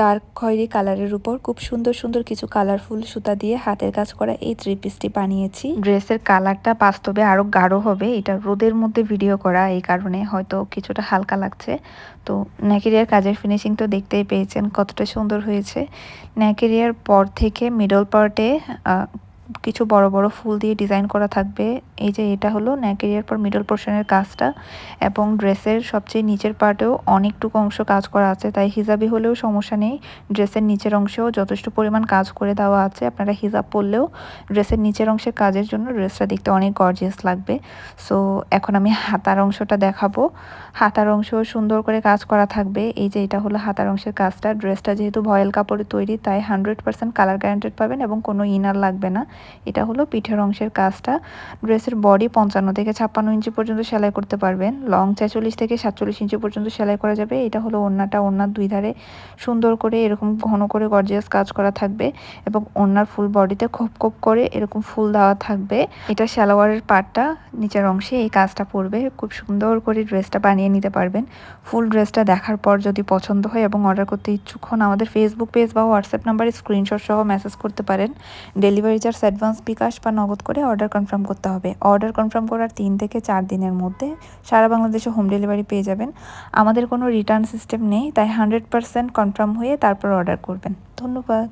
Dark খয়েরি কালারের উপর খুব সুন্দর সুন্দর কিছু কালারফুল সুতা দিয়ে হাতের কাজ করা এই থ্রি পিসটি বানিয়েছি। ড্রেসের কালারটা বাস্তবে আরও গাঢ় হবে, এটা রোদের মধ্যে ভিডিও করা, এই কারণে হয়তো কিছুটা হালকা লাগছে। তো ন্যাকেরিয়ার কাজের ফিনিশিং তো দেখতেই পেয়েছেন কতটা সুন্দর হয়েছে। ন্যাকেরিয়ার পর থেকে মিডল পার্টে কিছু বড় বড় ফুল দিয়ে ডিজাইন করা থাকবে। এই যে এটা হলো ন্যাকেরিয়ার পর মিডল পোর্শনের কাজটা এবং ড্রেসের সবচেয়ে নিচের পার্টেও অনেকটুকু অংশ কাজ করা আছে। তাই হিজাবি হলেও সমস্যা নেই। ড্রেসের নিচের অংশেও যথেষ্ট পরিমাণ কাজ করে দেওয়া আছে। আপনারা হিজাব পরলেও ড্রেসের নিচের অংশের কাজের জন্য ড্রেসটা দেখতে অনেক গর্জিয়াস লাগবে। সো এখন আমি হাতার অংশটা দেখাবো। হাতার অংশ সুন্দর করে কাজ করা থাকবে। এই যে এটা হলো হাতার অংশের কাজটা। ড্রেসটা যেহেতু ভয়েল কাপড়ে তৈরি, তাই হান্ড্রেড পার্সেন্ট কালার গ্যারান্টেড পাবেন এবং কোনো ইনার লাগবে না। এটা হলো পিঠের অংশের কাজটা। ড্রেসের বডি পঞ্চান্ন থেকে ছাপ্পান্ন ইঞ্চি পর্যন্ত সেলাই করতে পারবেন। লং ছেচল্লিশ থেকে সাতচল্লিশ ইঞ্চি পর্যন্ত সেলাই করা যাবে। এটা হলো ওড়নাটা, ওড়নার দুই ধারে সুন্দর করে এরকম ঘন করে গর্জিয়াস কাজ করা থাকবে এবং ওড়নার ফুল বডিতে খোপ খোপ করে এরকম ফুল দেওয়া থাকবে। এটা সালোয়ারের পাটটা, নিচের অংশে এই কাজটা পড়বে খুব সুন্দর করে ড্রেসটা বানিয়ে নিতে পারবেন। ফুল ড্রেসটা দেখার পর যদি পছন্দ হয় এবং অর্ডার করতে ইচ্ছুক হন, আমাদের ফেসবুক পেজ বা হোয়াটসঅ্যাপ নাম্বারে স্ক্রিনশট সহ মেসেজ করতে পারেন। ডেলিভারি চার্জ অ্যাডভান্স বিকাশ বা নগদ করে অর্ডার কনফার্ম করতে হবে। অর্ডার কনফার্ম করার তিন থেকে চার দিনের মধ্যে সারা বাংলাদেশে হোম ডেলিভারি পেয়ে যাবেন। আমাদের কোনো রিটার্ন সিস্টেম নেই, তাই হান্ড্রেড পারসেন্ট কনফার্ম হয়ে তারপর অর্ডার করবেন। ধন্যবাদ।